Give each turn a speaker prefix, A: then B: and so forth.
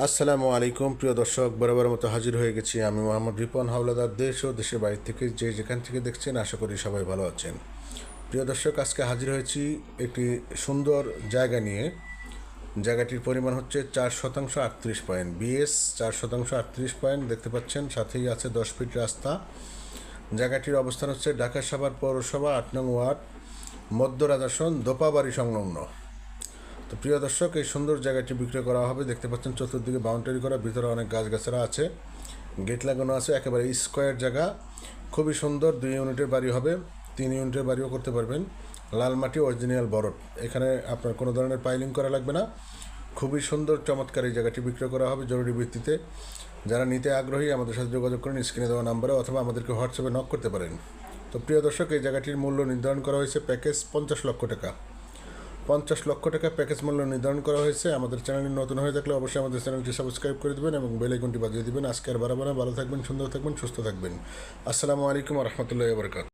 A: আসসালামু আলাইকুম, প্রিয় দর্শক, বরাবর মতো হাজির হয়ে গেছি আমি মোহাম্মদ রিপন, হাওলাদার দেশ ও দেশের বাইরে থেকে যে যেখান থেকে দেখছেন, আশা করি সবাই ভালো আছেন। প্রিয় দর্শক, আজকে হাজির হয়েছি একটি সুন্দর জায়গা নিয়ে। জায়গাটির পরিমাণ হচ্ছে চার শতাংশ আটত্রিশ পয়েন্ট। বিএস চার শতাংশ আটত্রিশ পয়েন্ট, দেখতে পাচ্ছেন, সাথেই আছে দশ ফিট রাস্তা। জায়গাটির অবস্থান হচ্ছে ঢাকা সাভার পৌরসভা, আট নং ওয়ার্ড মধ্য রাজাসন দোপাবাড়ি সংলগ্ন। তো প্রিয় দর্শক, এই সুন্দর জায়গাটি বিক্রয় করা হবে। দেখতে পাচ্ছেন চতুর্দিকে বাউন্ডারি করা, ভিতরে অনেক গাছগাছরা আছে। গেট লাগানো আছে, একেবারে স্কোয়ার জায়গা। খুবই সুন্দর, দুই ইউনিটের বাড়ি হবে, তিন ইউনিটের বাড়িও করতে পারবেন। লাল মাটি অরিজিনাল বরফ। এখানে আপনার কোনো ধরনের পাইলিং করা লাগবে না। খুবই সুন্দর, চমৎকার এই জায়গাটি বিক্রয় করা হবে জরুরি ভিত্তিতে। যারা নিতে আগ্রহী, আমাদের সাথে যোগাযোগ করেন স্ক্রিনে দেওয়া নাম্বারে, অথবা আমাদেরকে হোয়াটসঅ্যাপে নক করতে পারেন। তো প্রিয় দর্শক, এই জায়গাটির মূল্য নির্ধারণ করা হয়েছে প্যাকেজ পঞ্চাশ লক্ষ টাকা। পঞ্চাশ লক্ষ টাকা প্যাকেজ মূল্য নির্ধারণ করা হয়েছে। আমাদের চ্যানেলটি নতুন হয়ে থাকলে অবশ্যই আমাদের চ্যানেলটি সাবস্ক্রাইব করে দেবেন এবং বেলাইকনটি বাজিয়ে দেবেন। আজকে আর বারবার ভালো থাকবেন, সুন্দর থাকবেন, সুস্থ থাকবেন। আসসালামু আলাইকুম রহমতুল্লাহ বরকাত